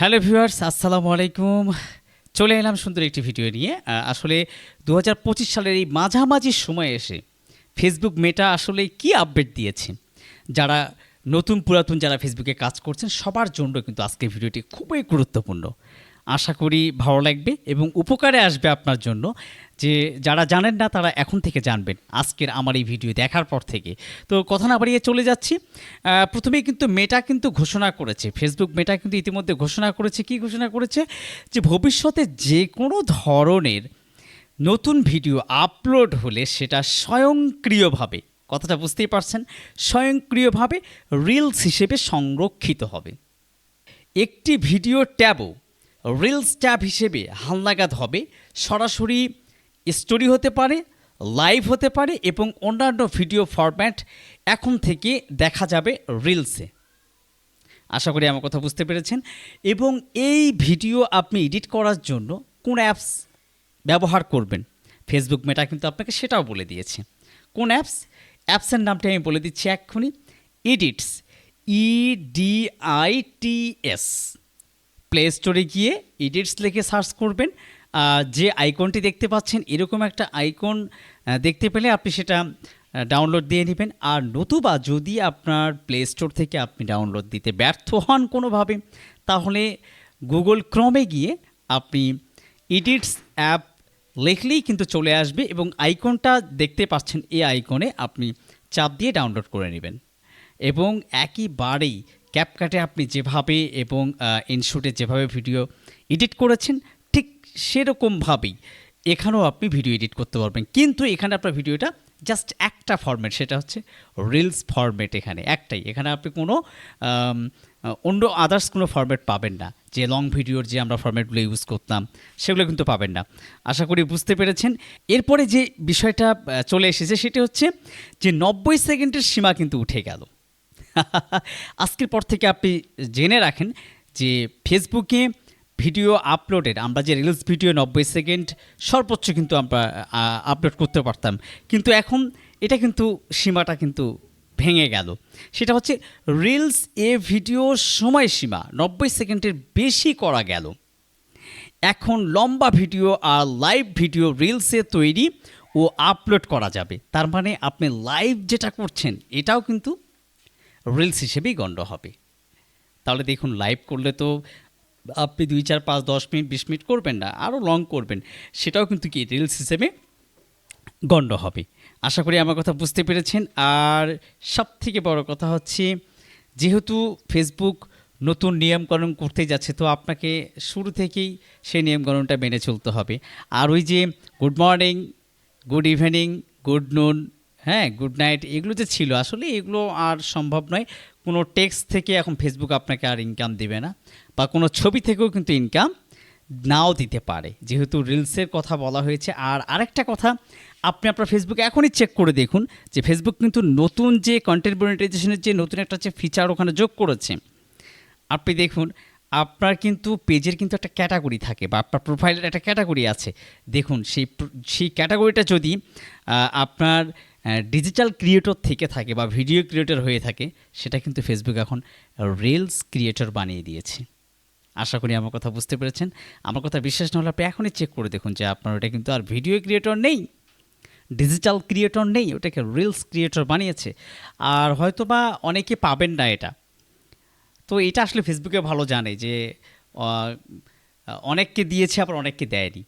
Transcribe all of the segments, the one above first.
Hello viewers, আসসালামু আলাইকুম। চলে এলাম সুন্দর একটি ভিডিও নিয়ে। আসলে দু হাজার পঁচিশ সালের এই মাঝামাঝি সময় এসে ফেসবুক মেটা আসলে কি আপডেট দিয়েছে? যারা নতুন পুরাতন যারা ফেসবুকে কাজ করছেন, সবার জন্য কিন্তু আজকের ভিডিওটি খুবই গুরুত্বপূর্ণ। আশা করি ভালো লাগবে এবং উপকারে আসবে আপনার জন্য। যে যারা জানেন না, তারা এখন থেকে জানবেন। আজকের আমার এই ভিডিও দেখার পর থেকে। তো কথা না বাড়িয়ে চলে যাচ্ছি। প্রথমেই কিন্তু মেটা কিন্তু ঘোষণা করেছে। ফেসবুক মেটা কিন্তু ইতিমধ্যে ঘোষণা করেছে। কি ঘোষণা করেছে? যে ভবিষ্যতে যে কোনো ধরনের নতুন ভিডিও আপলোড হলে সেটা স্বয়ংক্রিয়ভাবে, কথাটা বুঝতেই পারছেন, স্বয়ংক্রিয়ভাবে রিলস হিসেবে সংরক্ষিত হবে। একটি ভিডিও ট্যাবও রিলস ট্যাব হিসেবে হালনাগাদ হবে। সরাসরি স্টোরি হতে পারে, লাইভ হতে পারে এবং অন্যান্য ভিডিও ফরম্যাট এখন থেকে দেখা যাবে রিলসে। আশা করি আমার কথা বুঝতে পেরেছেন। এবং এই ভিডিও আপনি এডিট করার জন্য কোন অ্যাপস ব্যবহার করবেন? ফেসবুক মেটা কিন্তু আপনাকে সেটাও বলে দিয়েছে। কোন অ্যাপস? অ্যাপসের নামটা আমি বলে দিচ্ছি এক্ষুনি। Edits E D I T S play স্টোরে গিয়ে এডিটস লিখে সার্চ করবেন। যে আইকনটি দেখতে পাচ্ছেন, এরকম একটা আইকন দেখতে পেলে আপনি সেটা ডাউনলোড দিয়ে নেবেন। আর নতুবা যদি আপনার প্লে স্টোর থেকে আপনি ডাউনলোড দিতে ব্যর্থ হন কোনোভাবে, তাহলে গুগল ক্রমে গিয়ে আপনি এডিটস অ্যাপ লিখলেই কিন্তু চলে আসবে এবং আইকনটা দেখতে পাচ্ছেন, এই আইকনে আপনি চাপ দিয়ে ডাউনলোড করে নেবেন। এবং একইবারেই ক্যাপকাটে আপনি যেভাবে এবং ইনশুটে যেভাবে ভিডিও এডিট করেছেন সেরকমভাবেই এখানেও আপনি ভিডিও এডিট করতে পারবেন। কিন্তু এখানে আপনার ভিডিওটা জাস্ট একটা ফরম্যাট সেটা হচ্ছে রিলস ফরম্যাট এখানে, একটাই। এখানে আপনি কোনো অন্য আদার্স কোনো ফরম্যাট পাবেন না। যে লং ভিডিওর যে আমরা ফরম্যাটগুলো ইউজ করতাম, সেগুলো কিন্তু পাবেন না। আশা করি বুঝতে পেরেছেন। এরপরে যে বিষয়টা চলে এসেছে, সেটি হচ্ছে যে নব্বই সেকেন্ডের সীমা কিন্তু উঠে গেল। আজকের পর থেকে আপনি জেনে রাখেন যে ফেসবুকে ভিডিও আপলোডের আমরা যে রিলস ভিডিও নব্বই সেকেন্ড সর্বোচ্চ কিন্তু আমরা আপলোড করতে পারতাম। কিন্তু এখন এটা কিন্তু সীমাটা কিন্তু ভেঙে গেল। সেটা হচ্ছে রিলস এ ভিডিও সময়সীমা নব্বই সেকেন্ডের বেশি করা গেল। এখন লম্বা ভিডিও আর লাইভ ভিডিও রিলসে তৈরি ও আপলোড করা যাবে। তার মানে আপনি লাইভ যেটা করছেন, এটাও কিন্তু রিলস হিসেবেই গণ্য হবে। তাহলে দেখুন লাইভ করলে তো আপনি দুই চার পাঁচ দশ মিনিট, বিশ মিনিট করবেন না আরও লং করবেন। সেটাও কিন্তু কি রিলস হিসেবে গণ্য হবে। আশা করি আমার কথা বুঝতে পেরেছেন। আর সব থেকে বড় কথা হচ্ছে, যেহেতু ফেসবুক নতুন নিয়মকানুন করতে যাচ্ছে, তো আপনাকে শুরু থেকেই সেই নিয়মকানুনটা মেনে চলতে হবে। আর ওই যে good morning good evening good noon হ্যাঁ গুড নাইট এগুলো যে ছিল, আসলে এগুলো আর সম্ভব নয়। কোনো টেক্সট থেকে এখন ফেসবুক আপনাকে আর ইনকাম দেবে না, বা কোনো ছবি থেকেও কিন্তু ইনকাম নাও দিতে পারে। যেহেতু রিলসের কথা বলা হয়েছে, আর আরেকটা কথা, আপনি আপনার ফেসবুকে এখনই চেক করে দেখুন যে ফেসবুক কিন্তু নতুন যে কন্টেন্ট মনিটাইজেশনের যে নতুন একটা যে ফিচার ওখানে যোগ করেছে। আপনি দেখুন, আপনার কিন্তু পেজের কিন্তু একটা ক্যাটাগরি থাকে, বা আপনার প্রোফাইলের একটা ক্যাটাগরি আছে। দেখুন, সেই সেই ক্যাটাগরিটা যদি আপনার ডিজিটাল ক্রিয়েটর থেকে থাকে বা ভিডিও ক্রিয়েটর হয়ে থাকে, সেটা কিন্তু ফেসবুক এখন রিলস ক্রিয়েটর বানিয়ে দিয়েছে। আশা করি আমার কথা বুঝতে পেরেছেন। আমার কথা বিশ্বাস না হলে আপনি এখনই চেক করে দেখুন যে আপনার ওটা কিন্তু আর ভিডিও ক্রিয়েটর নেই ডিজিটাল ক্রিয়েটর নেই, ওটাকে রিলস ক্রিয়েটর বানিয়েছে। আর হয়তো বা অনেকে পাবেন না এটা। তো এটা আসলে ফেসবুকে ভালো জানে যে অনেককে দিয়েছে আবার অনেককে দেয়নি।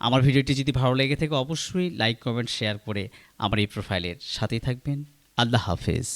আমার ভিডিওটি যদি ভালো লেগে থাকে, অবশ্যই লাইক কমেন্ট শেয়ার করে আমার এই প্রোফাইলের সাথেই থাকবেন। আল্লাহ হাফেজ।